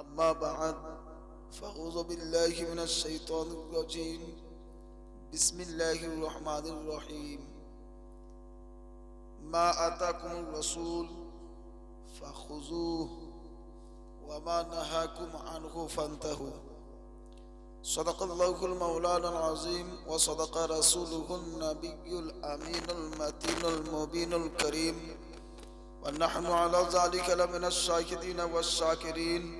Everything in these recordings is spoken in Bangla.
أما بعد فأعوذ بالله من الشيطان الرجيم بسم الله الرحمن الرحيم ما أتاكم الرسول فخذوه وما نهاكم عنه فانتهوا صدق الله المولانا العظيم وصدق رسوله النبي الأمين المتين المبين الكريم ونحن على ذلك لمن الشاهدين والشاكرين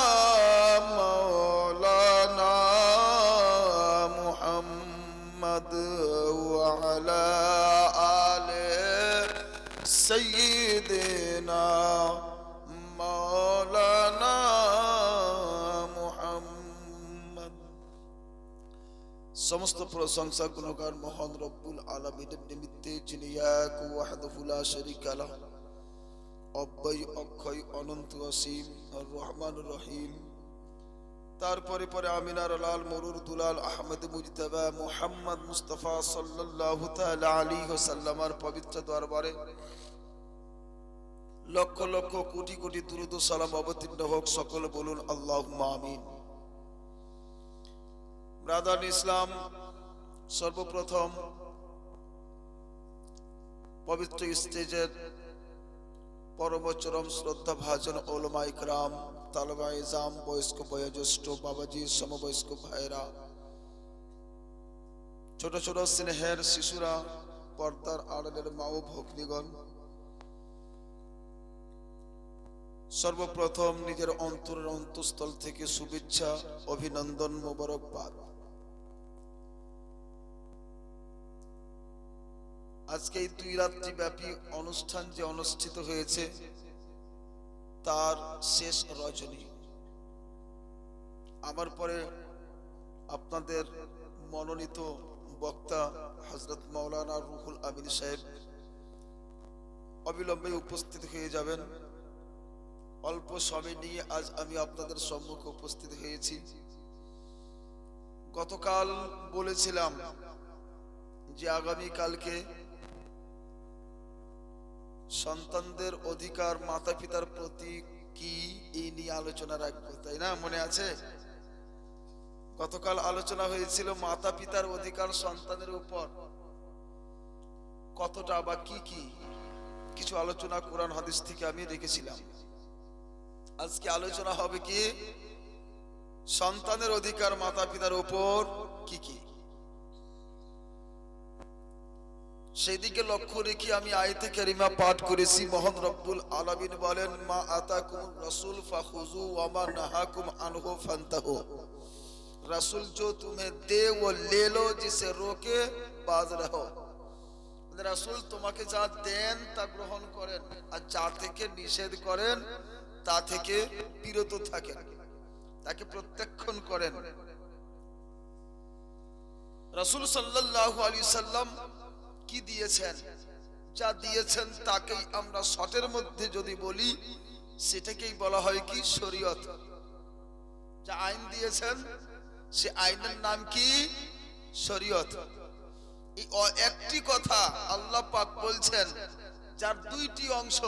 সমস্ত প্রশংসা গুণগান মহান রব্বুল আলমিনের নিমিত্তে যিনি এক ওয়াহদহুলা শরিক আলাহ অব্যয়, অক্ষয়, অনন্ত, অসীম, রহমান, রহিম। তারপরে পরে আমিনার লাল, মরুর দুলাল, আহমদ মুজতবা, মোহাম্মদ মুস্তফা সাল্লাল্লাহু তাআলা আলাইহি ওয়াসাল্লামার পবিত্র দরবারে লক্ষ লক্ষ কোটি কোটি দুরুদ সালাম অবতীর্ণ হোক, সকল বলুন আল্লাহুম্মা আমিন। ব্রাদার ইসলাম, সর্বপ্রথম পবিত্র স্টেজের পরম চরম শ্রদ্ধা ভাজন ওলমা ইকরাম, তালবা ইজাম, বয়স্ক বয়োজ্যেষ্ঠ বাবাজি, সমবয়স্ক ভাইরা ছোট ছোট স্নেহের শিশুরা, পর্দার আড়ালের মা ও ভগ্নিগণ, সর্বপ্রথম নিজের অন্তরের অন্তঃস্থল থেকে শুভেচ্ছা, অভিনন্দন, মোবারকবাদ। আজকে এই দুই রাত্রি ব্যাপী অনুষ্ঠান যে অনুষ্ঠিত হয়েছে, তার শেষ রজনী। আমার পরে আপনাদের মনোনীত বক্তা হজরত মাওলানা রুহুল আমিন সাহেব অবিলম্বে উপস্থিত হয়ে যাবেন। অল্প সময় নিয়ে আজ আমি আপনাদের সম্মুখে উপস্থিত হয়েছি। গতকাল বলেছিলাম যে আগামী কালকে সন্তানদের অধিকার মাতা পিতার প্রতি কি এই নিয়ে আলোচনা রাখব, তাই না? মনে আছে? গতকাল আলোচনা হয়েছিল মাতা পিতার অধিকার সন্তানের উপর। কতটা বা কি কি? কিছু আলোচনা কোরআন হাদিস থেকে আমি রেখেছিলাম আজকে আলোচনা হবে কি? সন্তানের অধিকার মাতা পিতার উপর কি কি? সেদিকে লক্ষ্য রেখে আমি আয়তে কারিমা পাঠ করেছি মোহাম্মদ রব্বুল আলামিন বলেন মা আতাকুম রাসূল ফাখুজু ওয়া মা নাহাকুম আনহু ফান্তাহু রাসূল जो तुम्हें दे वो ले लो जिसे रोके बाज रहो রাসূল তোমাকে যা দেন তা গ্রহণ করেন আর যা থেকে নিষেধ করেন তা থেকে বিরত থাকেন তাকে প্রত্যাখ্যান করেন রাসূল সাল্লাল্লাহু আলাইহি সাল্লাম কি দিয়েছেন? যা দিয়েছেন তাকেই আমরা শটের মধ্যে যদি বলি, সেটাকেই বলা হয় কি? শরীয়ত। যা আইন দিয়েছেন, সে আইনের নাম কি? শরীয়ত। এই একটি কথা আল্লাহ পাক বলছেন, যার দুইটি অংশ,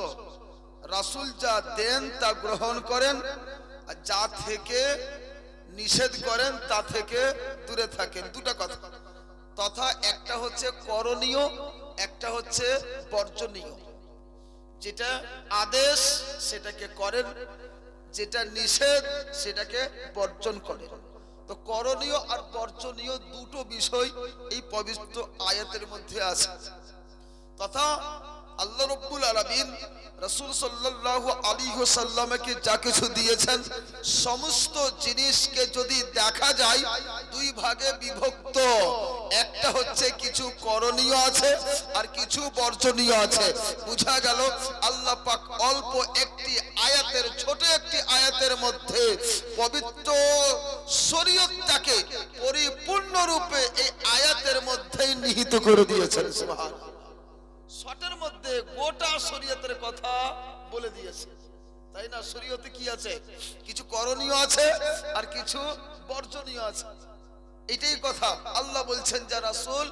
রাসূল যা দেন তা গ্রহণ করেন, আর যা থেকে নিষেধ করেন তা থেকে দূরে থাকেন। দুটা কথা। তথা একটা হচ্ছে করণীয়, একটা হচ্ছে বর্জনীয়। যেটা আদেশ, সেটাকে করেন, যেটা নিষেধ, সেটাকে বর্জন করেন। তো করণীয় আর বর্জনীয় দুটো বিষয় এই পবিত্র আয়াতের মধ্যে আছে। তথা আল্লাহ রব্বুল আলামিন রাসূল সাল্লাল্লাহু আলাইহি ওয়াসাল্লামকে যা কিছু দিয়েছেন, সমস্ত জিনিসকে যদি দেখা যায়, দুই ভাগে বিভক্ত। একটা হচ্ছে কিছু করণীয় আছে আর কিছু বর্জনীয় আছে। বোঝা গেল, আল্লাহ পাক অল্প একটি আয়াতের, ছোট একটি আয়াতের মধ্যে পবিত্র শরীয়তটাকে পরিপূর্ণরূপে এই আয়াতের মধ্যেই নিহিত করে দিয়েছেন, সুবহানাল্লাহ। গোটা শরীয়তের কথা বলে দিয়েছে। তাই না? শরীয়তে কি আছে? কিছু করণীয় আছে আর কিছু বর্জনীয় আছে। এটাই কথা। আল্লাহ বলছেন, যা রাসূল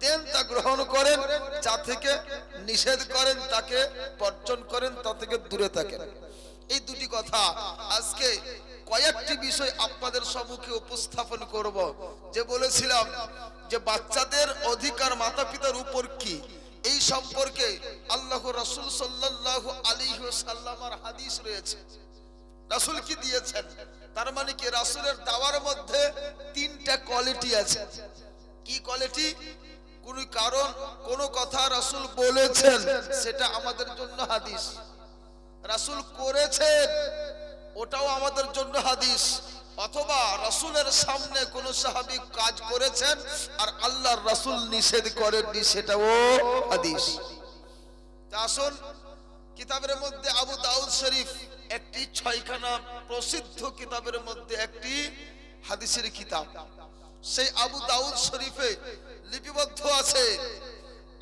দেন তা গ্রহণ করেন, যা থেকে নিষেধ করেন তাকে বর্জন করেন, তা থেকে দূরে থাকেন। এই দুটি কথা আজকে কয়েকটি বিষয় আপনাদের সম্মুখে উপস্থাপন করব। যে বলেছিলাম যে বাচ্চাদের অধিকার মাতা পিতার উপর কি? এই সম্পর্কে আল্লাহ রাসূল সাল্লাল্লাহু আলাইহি ওয়াসাল্লামের হাদিস রয়েছে। রাসূল কি দিয়েছেন? তার মানে কি রাসূলের দাওয়ার মধ্যে তিনটা কোয়ালিটি আছে। কি কোয়ালিটি কোন কারণ, কোন কথা রাসূল বলেছেন, সেটা আমাদের জন্য হাদিস। রাসূল করেছেন, ওটাও আমাদের জন্য হাদিস। অথবা রাসূলের সামনে কোন সাহাবী কাজ করেছেন আর আল্লাহর রাসূল নিষেধ করেননি, সেটাও হাদিস। আসুন, কিতাবের মধ্যে আবু দাউদ শরীফ একটি ছয়খানা প্রসিদ্ধ কিতাবের মধ্যে একটি হাদিসের কিতাব। সেই আবু দাউদ শরীফে লিপিবদ্ধ আছে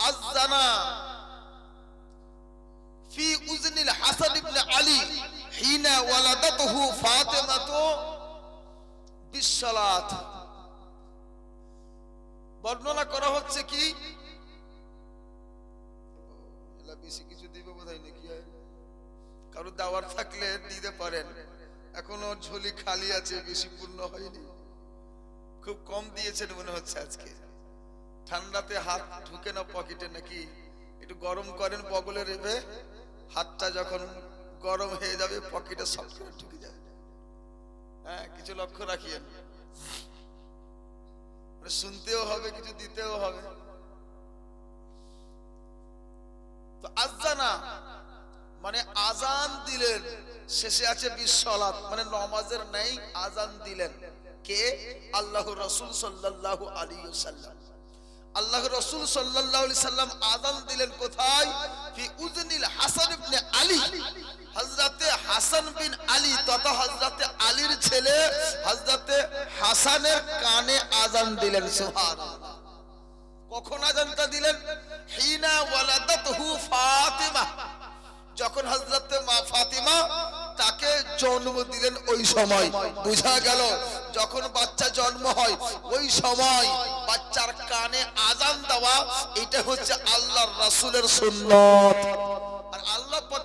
আজানা ফি উজনিল হাসান ইবনে আলী, হিনা ওয়ালাদাতহু ফাতেমাতু বিসসালাত বর্ণনা করা হচ্ছে কি? কিছু দিবে বোধহয় নাকি? কারও দাওয়ার থাকলে দিতে পারেন। এখনও ঝুলি খালি আছে, বেশি পূর্ণ হয়নি। খুব কম দিয়েছেন মনে হচ্ছে আজকে। ঠান্ডাতে হাত ঢুকে না পকেটে নাকি? একটু গরম করেন, বগলে রেবে হাতটা যখন গরম হয়ে যাবে, পকেটে সব ঢুকে যাবে হ্যাঁ কিছু লক্ষ্য রাখিয়েন। মানে শুনতেও হবে, কিছু দিতেও হবে। তো আজানা মানে আজান দিলেন, শেষে আছে বিশ্বলাত মানে নমাজের নাই, আজান দিলেন। কে? আল্লাহ রসুল সাল্লাহ আলী সাল্লাম আল্লাহ রসুল আলাইহি সাল্লাম আজান দিলেন কোথায়? ফি উজনিল হাসান ইবনে আলী। হযরতে হাসান বিন আলী তথা হযরতে আলীর ছেলে হযরতে হাসানের কানে আজান দিলেন, সুবহানাল্লাহ। কখন আজানটা দিলেন? হিনা ওয়ালাদাতহু ফাতিমা। যখন হযরত মা ফাতিমা তাকে জন্ম দিলেন ওই সময়। বোঝা গেল, যখন বাচ্চা জন্ম হয়, ওই সময় বাচ্চার কানে আজান দেওয়া, এটা হচ্ছে আল্লাহর রাসুলের সুন্নত। আর আল্লাহ পাক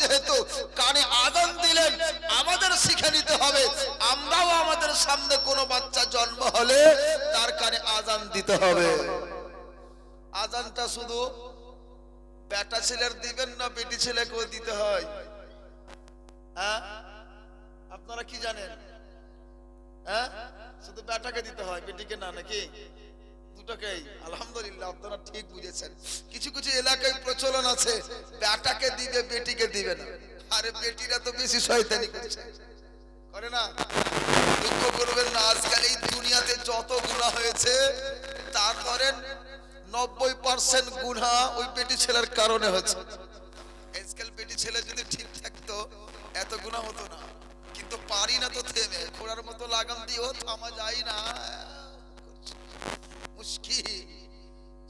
যেহেতু কানে সামনে কোনো বাচ্চা জন্ম হলে তার কানে আজান দিতে হবে। আজানটা শুধু বেটা ছেলের দিবেন না, বেটি ছেলেকেও দিতে হয়। হ্যাঁ? আপনারা কি জানেন? হ্যাঁ? শুধু বেটাকে দিতে হয়, বেটিকে না, নাকি? দুটাকেই। আলহামদুলিল্লাহ, আপনারা ঠিক বুঝেছেন। কিছু কিছু এলাকায় প্রচলন আছে, বেটাকে দিবে, বেটিকে দিবে না। আরে বেটিরা তো বেশি শয়তানি করছে। করে না, দুঃখ করবেন না, আজকাল এই দুনিয়াতে যত গুণা হয়েছে, তার ধরেন নব্বই পার্সেন্ট গুণা ওই বেটি ছেলের কারণে হচ্ছে আজকাল বেটি ছেলে যদি ঠিক থাকতো, এত গুণা হতো না। কিন্তু পারি না তো থেমে, ঘোড়ার মতো লাগাম দিয়েও থামা যায় না। মুশকিল।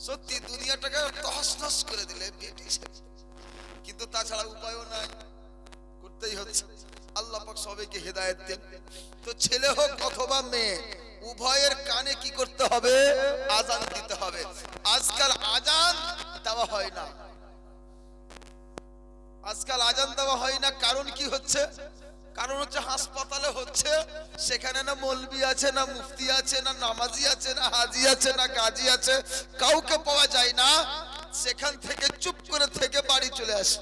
সত্যি দুনিয়াটাকে তহস করে দিলে ছেলে। কিন্তু তাছাড়া উপায়ও নাই, করতেই হচ্ছে। আল্লাহ সবাইকে হেদায়েত দেন। তো ছেলে হোক অথবা মেয়ে, উভয়ের কানে কি করতে হবে? আজান দিতে হবে। আজকাল আজান দেওয়া হয় না। আজকাল আজান দেওয়া হয় না, কারণ কি হচ্ছে? কারণ হচ্ছে হাসপাতালে হচ্ছে, সেখানে না মলবি আছে, না মুফতি আছে, না নামাজি আছে, না হাজি আছে, না গাজী আছে, কাউকে পাওয়া যায় না। সেখান থেকে চুপ করে থেকে বাড়ি চলে আসে।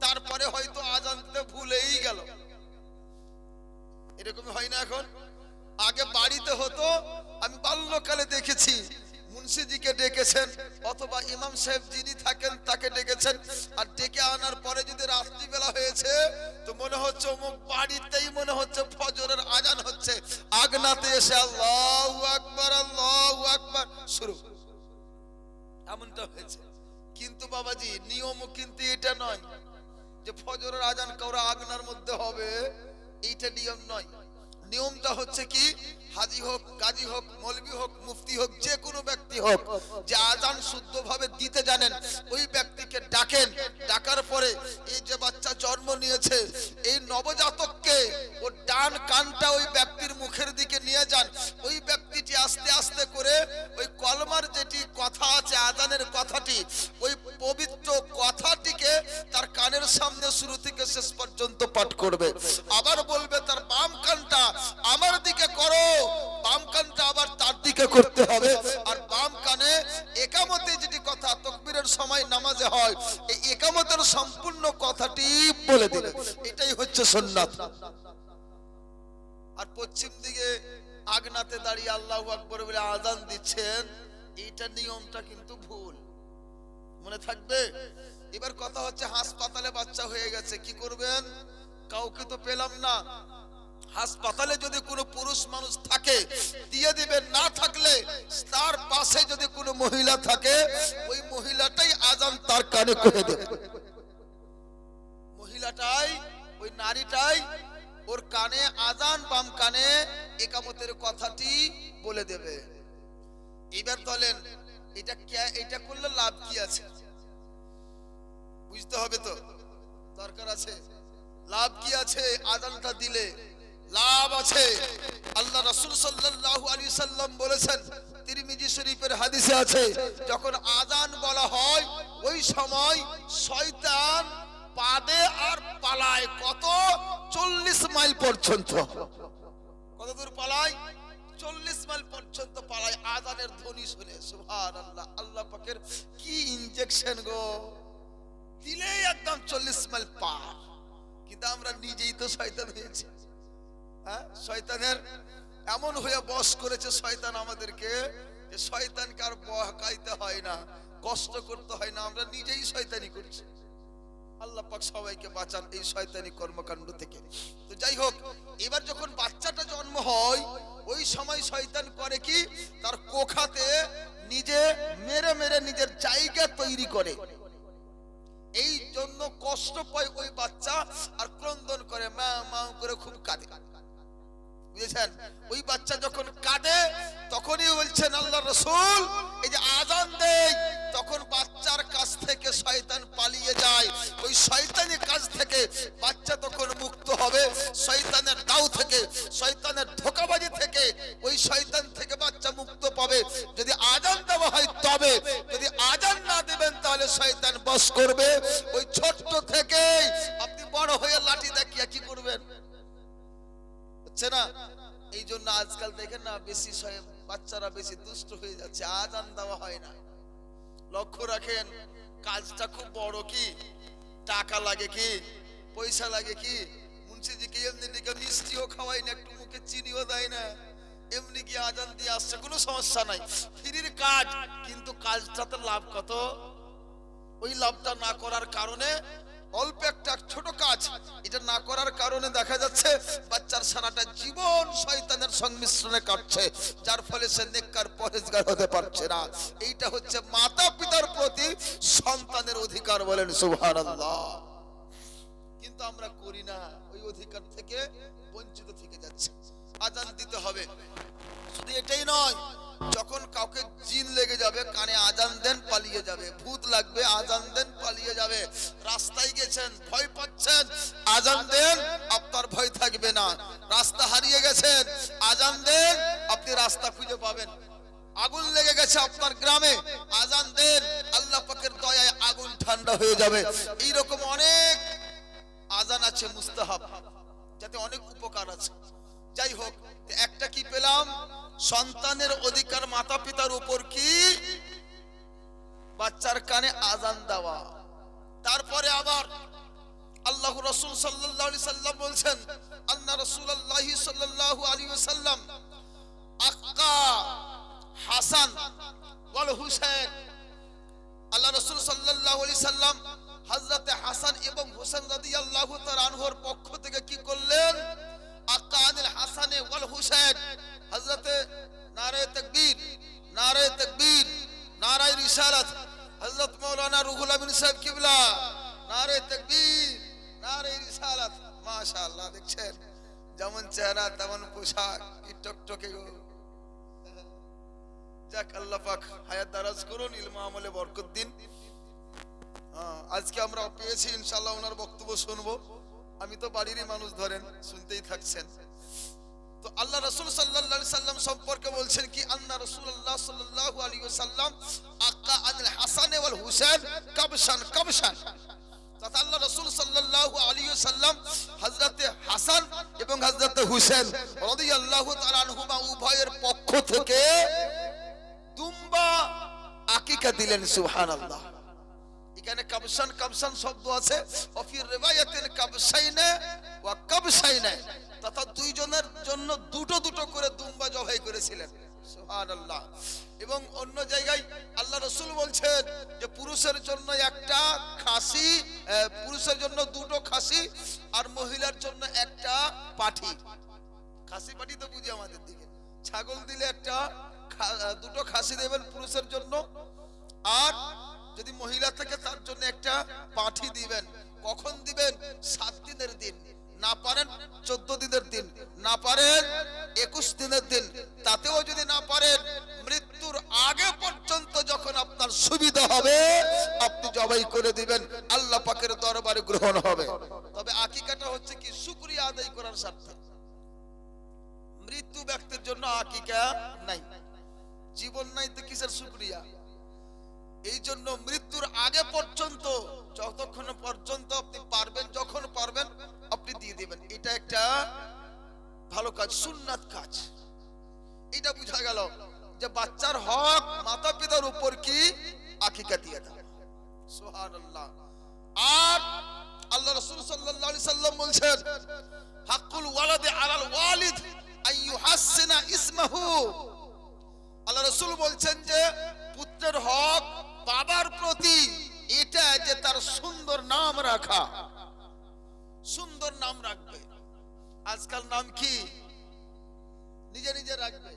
তারপরে হয়তো আজানতে ভুলেই গেল। এরকম হয় না এখন। আগে বাড়িতে হতো, আমি বাল্যকালে দেখেছি, মুন্সিজিকে ডেকেছেন, অথবা ইমাম সাহেব যিনি থাকেন তাকে ডেকেছেন, আর ডেকে আনার পরে যদি রাত্রিবেলা হয়েছে, তো মনে হচ্ছে অমুক বাড়িতেই মনে হচ্ছে ফজরের আজান হচ্ছে। আগনাতে এসে আল্লাহু আকবার আল্লাহু আকবার, শুরু। এমনটা হয়েছে। কিন্তু বাবাজি নিয়ম কিন্তু এটা নয়। যে ফজরের আজান কাউরা আগনার মধ্যে হবে, এইটা নিয়ম নয়। নিয়মটা হচ্ছে কি, হাজি হোক, কাজী হোক, মলবি হোক, মুফতি হোক, যে কোনো ব্যক্তি হোক, যে আজান শুদ্ধভাবে দিতে জানেন, ওই ব্যক্তিকে ডাকেন। ডাকার পরে এই যে বাচ্চা জন্ম নিয়েছে, এই নবজাতককে ও ডান কানটা ওই ব্যক্তির আর পশ্চিম দিকে আগনাতে দাঁড়িয়ে আল্লাহু আকবর বলে দিচ্ছেন, এইটা নিয়মটা কিন্তু ভুল। মনে থাকবে? এবার কথা হচ্ছে হাসপাতালে বাচ্চা হয়ে গেছে, কি করবেন? কাউকে তো পেলাম না। হাসপাতালে যদি কোনো পুরুষ মানুষ থাকে, দিয়ে দিবেন। না থাকলে তার পাশে যদি কোনো মহিলা থাকে, ওই মহিলাটাই আজান তার কানে করে দেবে। নারীটাই ওর কানে আজান, বাম কানে একামতের কথাটি বলে দেবে। এবার বলেন এটা এটা করলে লাভ কি আছে? বুঝতে হবে তো? দরকার আছে? লাভ কি আছে? আজানটা দিলে লাভ আছে। আল্লাহ রাসূল সাল্লাল্লাহু আলাইহি সাল্লাম বলেছেন, তিরমিজি শরীফের হাদিসে আছে, যখন আজান বলা হয়, ওই সময় শয়তান পাদে আর পালায় কত? চল্লিশ মাইল পর্যন্ত। কত দূর পালায়? চল্লিশ মাইল পর্যন্ত পালায়। আজানের ধ্বনি শুনে সুহান আল্লাহ আল্লাহ পাকের কি ইনজেকশন গো? দিলেই একদম চল্লিশ মাইল পার। কিন্তু আমরা নিজেই তো শয়তান হয়েছি। হ্যাঁ? শয়তানের এমন হয়ে বস করেছে শয়তান আমাদেরকে যে শয়তানকে আর বহকাইতে হয় না, কষ্ট করতে হয় না। আমরা নিজেই শয়তানি করছি। আল্লাহ পাক সবাইকে বাঁচান এই শয়তানি কর্মকাণ্ড থেকে। তো যাই হোক, এবার যখন বাচ্চাটা জন্ম হয়, ওই সময় শয়তান করে কি? তার কোখাতে নিজে মেরে মেরে নিজের জায়গা তৈরি করে। এই জন্য কষ্ট পায় ওই বাচ্চা আর ক্রন্দন করে, মা মা করে খুব কাঁদে। বুঝেছেন? ওই বাচ্চা যখন কাঁদে, তখনই বলছেন আল্লাহ রসুল, এই যে আজান দেয় তখন বাচ্চার আজকাল দেখেন না, বেশি বাচ্চারা বেশি দুষ্ট হয়ে যাচ্ছে, আজান দেওয়া হয় না। লক্ষ্য রাখেন, কাজটা খুব বড় কি? টাকা লাগে কি? পয়সা লাগে কি? মুন্সিজিকে এমনি দিকে মিষ্টিও খাওয়াই না, একটু মুখে চিনিও দেয় না। এমনি কি আজান দিয়ে আসছে, কোনো সমস্যা নাই। ফ্রির কাজ, কিন্তু কাজটাতে লাভ কত? ওই লাভটা না করার কারণে অল্প একটা ছোট কাজ। এটা না করার কারণে দেখা যাচ্ছে বাচ্চার সারাটা জীবন শয়তানের সংমিশ্রণে কাটছে, যার ফলে সে নেককার পরেজগার হতে পারছে না। এইটা হচ্ছে মাতা পিতার প্রতি সন্তানের অধিকার বলেন সুবহানাল্লাহ। কিন্তু আমরা করি না, ওই অধিকার থেকে বঞ্চিত থেকে যাচ্ছে। আজান দিতে হবে। শুধু এটাই নয় যখন কাউকে জিন লেগে যাবে, কানে আজান দেন, পালিয়ে যাবে। ভূত লাগবে, আজান দেন, পালিয়ে যাবে। রাস্তায় গেছেন, ভয় পাচ্ছেন, আজান দেন, আপনার ভয় থাকবে না। রাস্তা হারিয়ে গেছেন, আজান দেন, আপনি রাস্তা খুঁজে পাবেন। আগুন লেগে গেছে আপনার গ্রামে, আজান দেন, আল্লাহ পাকের দয়ায় আগুন ঠান্ডা হয়ে যাবে। এইরকম অনেক আজান আছে মুস্তাহাব, যাতে অনেক উপকার আছে। যাই হোক একটা কি পেলাম? সন্তানের অধিকার মাতা পিতার উপর কি? বাচ্চার কানে আজান দেওয়া। তারপরে আবার আল্লাহ রসুল সাল্লাম বলছেন আল্লাহ রাসূলুল্লাহ সাল্লাল্লাহু আলাইহি ওয়াসাল্লাম আক্কা হাসান ওয়াল হুসাইন। আল্লাহ রসুল সাল্লাল্লাহু আলাইহি সাল্লাম হযরতে হাসান এবং হোসেন রাদিয়াল্লাহু তাআলা আনহুর পক্ষ থেকে কি করলেন? ওয়াল হুসাইন হযরতে নারে তাকবীর নারে তাকবীর নারে রিসালাত হযরত মাওলানা রুহুল আমিন সাহেব কিবলা নারে তাকবীর নারে রিসালাত মাশাআল্লাহ, দেখছেন? যেমন চেহারা, তেমন পোশাক। কি টকটকে গো। যাক, আল্লাহ পাক হায়াত দারাজ করুন আমলে বরকত দিন। আজকে আমরা পেয়েছি, ইনশাআল্লাহ ওনার বক্তব্য শুনব। আমি তো বাড়িরই মানুষ ধরেন, শুনতেই থাকছেন। তো আল্লাহ রসুল সাল্লাল্লাহু সাল্লাম সম্পর্কে বলছেন কি, আন্না রাসূলুল্লাহ সাল্লাল্লাহু আলাইহি ওয়াসাল্লাম আকা আনিল হাসান ওয়াল হুসাইন কাবশান কাবশান। তথা আল্লাহ রসুল হাসান এবং হুসেন উভয়ের পক্ষ থেকে দুম্বা আকিকা দিলেন, সুবহানাল্লাহ। এখানে কাবসান কাবসান শব্দ আছে। অফির রিওয়ায়াতিন কাবসাইনে ওয়া কাবসাইনে। তথা দুইজনের জন্য দুটো দুটো করে দুম্বা জবাই করেছিলেন। সুবহানাল্লাহ। এবং অন্য জায়গায় আল্লাহ রসুল বলছেন যে, পুরুষের জন্য একটা খাসি পুরুষের জন্য দুটো খাসি, আর মহিলার জন্য একটা পাঠি। খাসি পাঠি তো বুঝি আমাদের দিকে। ছাগল দিলে একটা দুটো খাসি দেবেন পুরুষের জন্য, আর যদি মহিলা থেকে তার জন্য একটা পাঠি দিবেন। কখন দিবেন? সাত দিনের দিন। না পারেন, চোদ্দ দিনের দিন। না পারেন, একুশ দিনের দিন। তাতেও যদি না পারেন, মৃত্যুর আগে পর্যন্ত যখন আপনার সুবিধা হবে, আপনি জবাই করে দিবেন। আল্লাহ পাকের দরবারে গ্রহণ হবে। তবে আকিকাটা হচ্ছে কি? শুকরিয়া আদায় করার স্বার্থে। মৃত্যু ব্যক্তির জন্য আকিকা নাই। জীবন নাই তো কিসের শুক্রিয়া? এই জন্য মৃত্যুর আগে পর্যন্ত, যতক্ষণ পর্যন্ত আপনি পারবেন, যখন পারবেন, আপনি দিয়ে দিবেন। এটা একটা ভালো কাজ, সুন্নাত কাজ। এটা বুঝা গেল যে বাচ্চার হক মাতা পিতার উপর কি? আকিকা দিয়ে দাও সুবহানাল্লাহ। আর আল্লাহ রসুল আলাইহি সাল্লাম বলছেন, হাক্কুল ওয়ালাদি আলাল ওয়ালিদ আইয়ুহাসসিনা ইসমাহু। আল্লাহ রসুল বলছেন যে, পুত্রের হক বাবার প্রতি এটা যে তার সুন্দর নাম রাখা, সুন্দর নাম রাখবে। আজকাল নাম কি? নিজে নিজে রাখবে।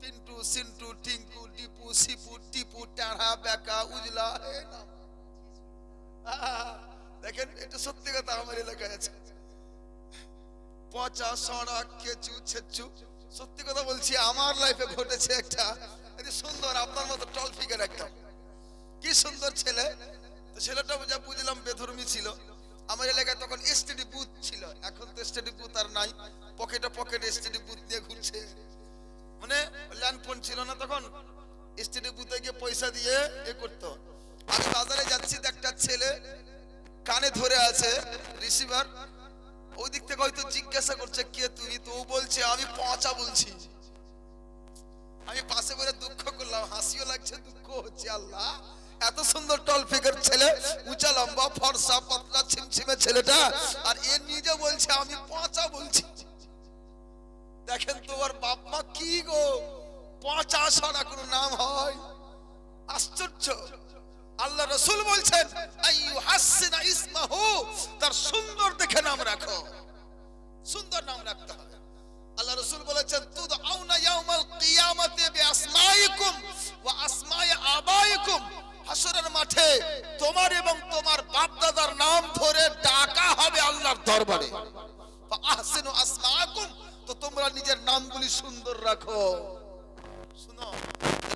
পিন্টু সিন্টু, টিঙ্কু, ডিপু, সিপু, টিপু, টাড়া বেকা উজলা। দেখেন, এটা সত্যি কথা আমার এলাকায় আছে। পচা সড়া কেচু, ছেচু, সত্যি কথা বলছি, আমার লাইফে ঘটেছে একটা সুন্দর, আপনার মতো টল ফিগার একটা। কি সুন্দর ছেলে। তো ছেলেটা যা বুঝলাম বেধর্মী ছিল। আমার এলাকায় তখন এসটিডি বুথ ছিল। এখন তো এসটিডি বুথ আর নাই। পকেটে পকেটে এসটিডি বুথ নিয়ে ঘুরছে। মানে ল্যান্ড ফোন ছিল না তখন। এসটিডি বুথে গিয়ে পয়সা দিয়ে এ করতো। আমি বাজারে যাচ্ছি একটা ছেলে কানে ধরে আছে রিসিভার ওই দিক থেকে হয়তো জিজ্ঞাসা করছে, কে তুমি তো বলছে, আমি পচা বলছি। আমি পাশে বলে দুঃখ করলাম। হাসিও লাগছে, দুঃখ হচ্ছে, আল্লাহ। এত সুন্দর টল ফিগার ছেলে, উঁচা লম্বা, ফর্সা, পাতলা, ছিমছিমে ছেলেটা, আর এ নিজে বলছে, আমি পচা বলছি। দেখেন তো ওর বাপ মা কি গো, পচা ছাড়া কোনো নাম হয়? আশ্চর্য। আল্লাহ রসুল বলছেন ইসমাহু তার সুন্দর দেখে নাম রাখো। সুন্দর নাম রাখতে হবে। আল্লাহ রসুল বলেছেন তুদ আউনা ইয়াউমাল কিয়ামাতে বিআসমাইকুম ওয়া আসমাই আবাইকুম। হাসরের মাঠে তোমার এবং তোমার বাপ দাদার নাম ধরে ডাকা হবে আল্লাহর দরবারে। আহসিনু আসমাকুম তো তোমরা নিজের নামগুলি সুন্দর রাখো। শুনো,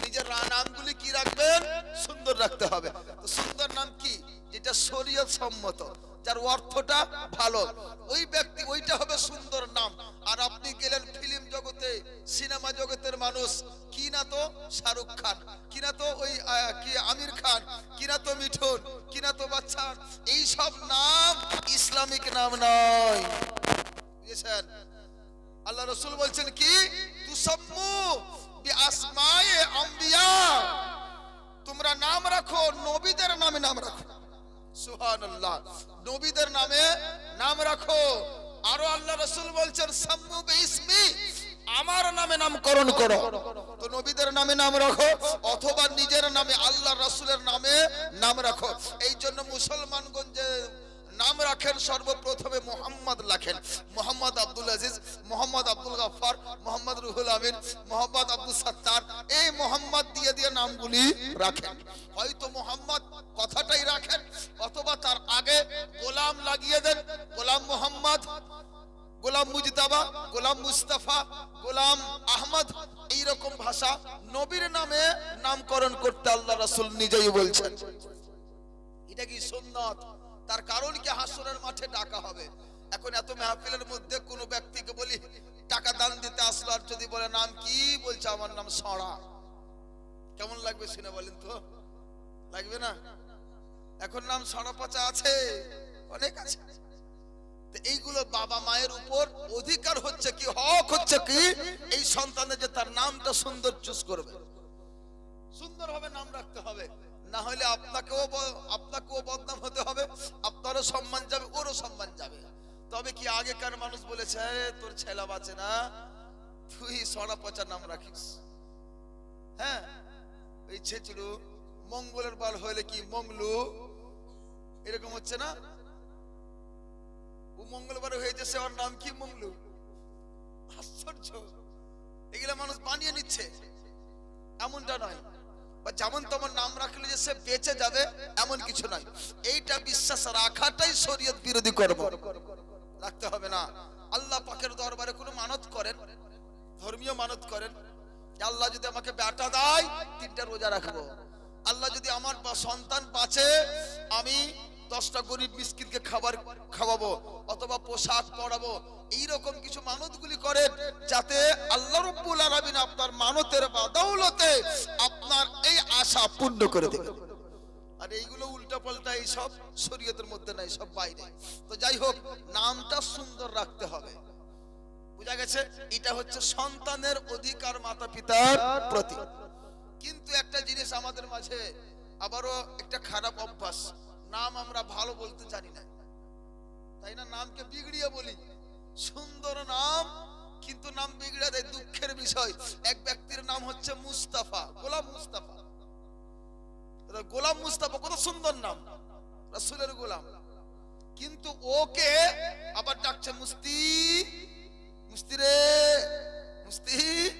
নিজের নামগুলি কি রাখবেন? সুন্দর রাখতে হবে। তো সুন্দর নাম কি? যেটা শরীয়ত সম্মত যার অর্থটা ভালো। ওই ব্যক্তি, ওইটা হবে সুন্দর নাম। আর আপনি গেলেন ফিল্ম জগতে, সিনেমা জগতের মানুষ। কি না তো শাহরুখ খান? কি না তো ওই কি, আমির খান? কি না তো মিঠুন? কি না তো বাচ্চান এই সব নাম ইসলামিক নাম নয়। বুঝেছেন? আল্লাহ রসুল বলছেন কি? তুসাম্মু বিআসমায়ে আম্বিয়া। তোমরা নাম রাখো, নবীদের নামে নাম রাখো। নবীদের নামে নাম রাখো। আরও আল্লাহ রসুল বলছেন, সাম্মু আমার নামে নামকরণ করো। তো নবীদের নামে নাম রাখো, অথবা নিজের নামে আল্লাহ রসুলের নামে নাম রাখো। এই জন্য মুসলমানগণ যে নাম রাখেন সর্বপ্রথমে মোহাম্মদ লেখেন। মোহাম্মদ আব্দুল আজিজ, মোহাম্মদ আব্দুল গাফার মোহাম্মদ রুহুল আমিন, মোহাম্মদ আব্দুল সাত্তার, এই মোহাম্মদ দিয়ে দিয়ে নামগুলি রাখেন। হয়তো মোহাম্মদ কথাটাই রাখেন, অথবা তার আগে গোলাম লাগিয়ে দেন, গোলাম মোহাম্মদ, গোলাম মুজতাবা, গোলাম মুস্তাফা, গোলাম আহমদ, এইরকম ভাষা নবীর নামে নামকরণ করতে আল্লাহ রাসূল নিজেই বলছেন। এটা কি সুন্নত? তার কারণ কি হাসরের মাঠে ডাকা হবে। এখন এত মেহফিলের মধ্যে কোনো ব্যক্তিকে বলি, টাকা দান দিতে আসলো আর যদি বলে, নাম কি? বলছে, আমার নাম সড়া কেমন লাগবে শুনে বলেন তো? লাগবে না? এখন নাম সড়া পচা আছে? অনেক আছে। এইগুলো বাবা মায়ের উপর অধিকার হচ্ছে কি, হক হচ্ছে কি? এই সন্তানের যে তার নামটা সুন্দর চুজ করবে। সুন্দর হবে নাম রাখতে হবে। না হলে আপনাকেও আপনাকেও বদনাম হতে হবে, আপনারও সম্মান যাবে, ওরও সম্মান যাবে। তবে কি আগেকার মানুষ বলেছে তোর ছেলা বাঁচে না, তুই সরা পচা নাম রাখিস। হ্যাঁ এই ছেচড়ু মঙ্গলের বাল হলে কি মঙ্গলু? এরকম হচ্ছে না? ও মঙ্গলবার হয়েছে, সে ওর নাম কি মঙ্গলু? আশ্চর্য! এগুলা মানুষ বানিয়ে নিচ্ছে। এমনটা নয়। বা যেমন তেমন নাম রাখলে যে সে বেঁচে যাবে, এমন কিছু নয়। এইটা বিশ্বাস রাখাটাই শরীয়ত বিরোধী কর্ম রাখতে হবে না। আল্লাহ পাকের দরবারে কোনো মানত করেন, ধর্মীয় মানত করেন। আল্লাহ যদি আমাকে বেটা দেয়, তিনটা রোজা রাখব। আল্লাহ যদি আমার সন্তান বাঁচে, আমি দশটা গরিব মিসকিনকে খাবার খাওয়াবো অথবা পোশাক পরাবো, এইরকম কিছু মানতগুলি করেন যাতে আল্লাহ রব্বুল আলামিন আপনার মানতের বাদৌলতে আপনার এই আশা পূর্ণ করে দেবে আর এইগুলো উল্টা পাল্টা এইসব শরীয়তের মধ্যে নাই, সব বাইরে। তো যাই হোক, নামটা সুন্দর রাখতে হবে। বুঝা গেছে? এটা হচ্ছে সন্তানের অধিকার মাতা পিতার প্রতি। কিন্তু একটা জিনিস আমাদের মাঝে আবারও একটা খারাপ অভ্যাস। নাম আমরা ভালো বলতে জানি না। তাই না? নামকে বিগড়িয়ে বলি। সুন্দর নাম, কিন্তু নাম বিগড়ে দেয় দুঃখের বিষয়। এক ব্যক্তির নাম হচ্ছে মুস্তাফা, গোলাম মুস্তাফা। গোলাম মুস্তাফা, কত সুন্দর নাম। রাসূলের গোলাম। কিন্তু ওকে আবার ডাকছে মুস্তি। মুস্তি রে, মুস্তি।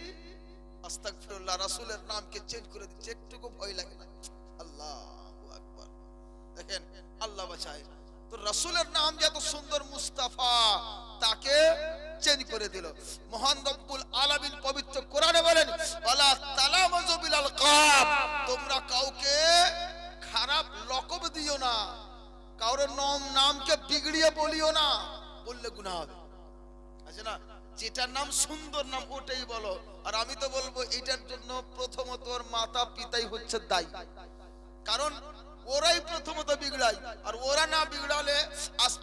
আস্তাগফিরুল্লাহ, রাসূলের নামকে চেঞ্জ করে দিচ্ছে। একটুকু ভয় লাগে না। আল্লাহু। দেখেন, আল্লাহ বাঁচায় তো নাম সুন্দর মুস্তাফা, তাকে চেঞ্জ করে দিল। মহান রব্বুল আলামিন পবিত্র কোরআনে বলেন তালামাজু বিল আলকাব তোমরা কাউকে খারাপ লকব দিও না। নাম, নামকে বিগড়িয়ে বলিও না। বললে গুনাহ হবে। আছে না? যেটার নাম সুন্দর নাম, ওটাই বলো। আর আমি তো বলব, এটার জন্য প্রথমত ওর মাতা পিতাই হচ্ছে দায়ী। কারণ ওরাই প্রথমত বিগড়ায় আর ওরা না বিগড়ালে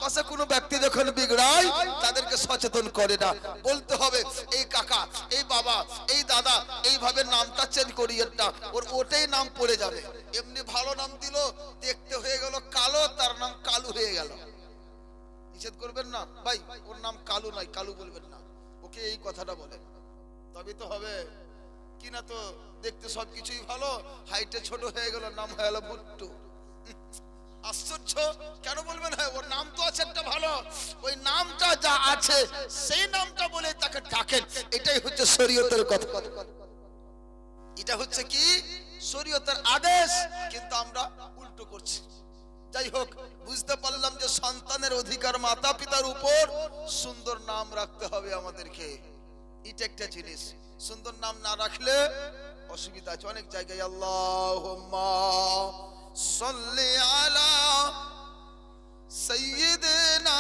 আশপাশে কোনো ব্যক্তি যখন বিগড়ায়, তাদেরকে সচেতন করে না। বলতে হবে, এই কাকা, এই বাবা, এই দাদা, এইভাবে নামটা চেঞ্জ করিয়ে না। ওর ওটাই নাম পড়ে যাবে। এমনি ভালো নাম দিল, দেখতে হয়ে গেল কালো, তার নাম কালু হয়ে গেল। নিষেধ করবেন না? ভাই, ওর নাম কালু নয়, কালু বলবেন না। ওকে এই কথাটা বলেন তবে তো হবে। কিনা তো, দেখতে সবকিছুই ভালো হাইটে ছোট হয়ে গেল, নাম হয়ে গেল ভুট্টু। আশ্চর্য? কেন বলবেন হ্যাঁ ওর নাম তো আছে একটা ভালো। ওই নামটা যা আছে, সেই নামটা বলে তাকে ডাকেন। এটাই হচ্ছে শরীয়তের কথা। এটা হচ্ছে কি? শরীয়তের আদেশ, কিন্তু আমরা উল্টো করছি। যাই হোক, বুঝতে পারলাম যে সন্তানের অধিকার মাতা পিতার উপর সুন্দর নাম রাখতে হবে আমাদেরকে। এটা একটা জিনিস। সুন্দর নাম না রাখলে অসুবিধা আছে। অনেক জায়গায় আল্লাহ সাল্লি আলা সৈয়দনা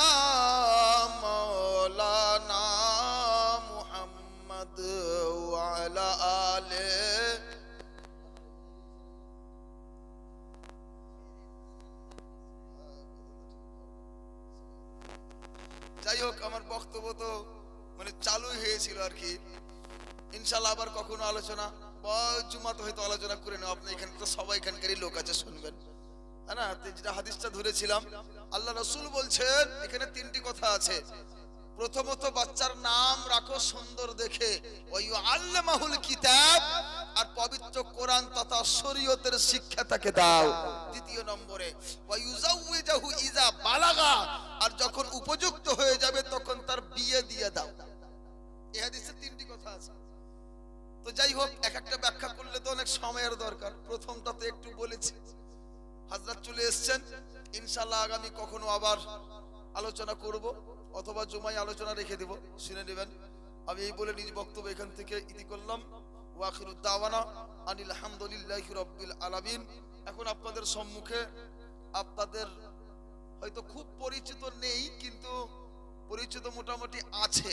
মৌলানা মুহাম্মদ ওয়ালা আলে যাই হোক আমার বক্তব্য তো মানে চালু হয়েছিল আর কি। ইনশাল্লাহ আবার কখনো আলোচনা জুমাতে হয়তো আলোচনা করে নেব আপনি এখানে তো সবাই এখানকারই লোক আছে, শুনবেন। না? যেটা হাদিসটা ধরেছিলাম, আল্লাহ রসুল বলছেন, এখানে তিনটি কথা আছে। প্রথমত, বাচ্চার নাম রাখো সুন্দর দেখে। কিতাব, আর পবিত্র কোরআন তথা শরীয়তের শিক্ষা তাকে দাও। দ্বিতীয় নম্বরে ইজা বালাগা, আর যখন উপযুক্ত হয়ে যাবে তখন তার বিয়ে দিয়ে দাও। এই তিনটি কথা আছে। তো যাই হোক, এক একটা ব্যাখ্যা করলে তো অনেক সময়ের দরকার। প্রথমটা তো একটু বলেছি। হাজরাত চলে এসছেন। ইনশাল্লাহ আগামী কখনো আবার আলোচনা করব অথবা জুমাই আলোচনা রেখে দেব। শুনে নেবেন। আমি এই বলে নিজ বক্তব্য এখান থেকে ইতি করলাম। ওয়াখিরু দাওয়ানা আনিল হামদুলিল্লাহি রাব্বিল আলামিন। এখন আপনাদের সম্মুখে আপনাদের হয়তো খুব পরিচিত নেই, কিন্তু পরিচিত মোটামুটি আছে।